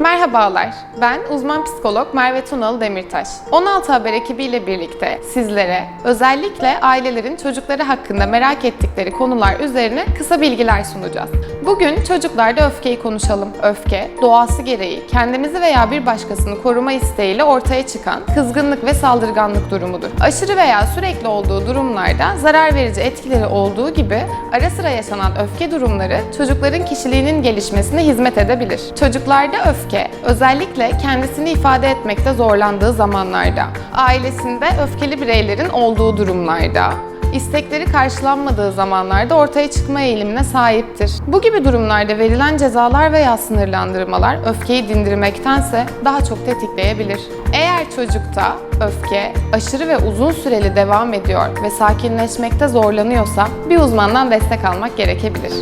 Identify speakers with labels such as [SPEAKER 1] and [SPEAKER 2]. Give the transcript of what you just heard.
[SPEAKER 1] Merhabalar, ben uzman psikolog Merve Tunalı Demirtaş. 16 Haber ekibiyle birlikte sizlere özellikle ailelerin çocukları hakkında merak ettikleri konular üzerine kısa bilgiler sunacağız. Bugün çocuklarda öfkeyi konuşalım. Öfke, doğası gereği kendimizi veya bir başkasını koruma isteğiyle ortaya çıkan kızgınlık ve saldırganlık durumudur. Aşırı veya sürekli olduğu durumlarda zarar verici etkileri olduğu gibi ara sıra yaşanan öfke durumları çocukların kişiliğinin gelişmesine hizmet edebilir. Çocuklarda öfke özellikle kendisini ifade etmekte zorlandığı zamanlarda, ailesinde öfkeli bireylerin olduğu durumlarda, istekleri karşılanmadığı zamanlarda ortaya çıkma eğilimine sahiptir. Bu gibi durumlarda verilen cezalar veya sınırlandırmalar öfkeyi dindirmektense daha çok tetikleyebilir. Eğer çocukta öfke aşırı ve uzun süreli devam ediyor ve sakinleşmekte zorlanıyorsa bir uzmandan destek almak gerekebilir.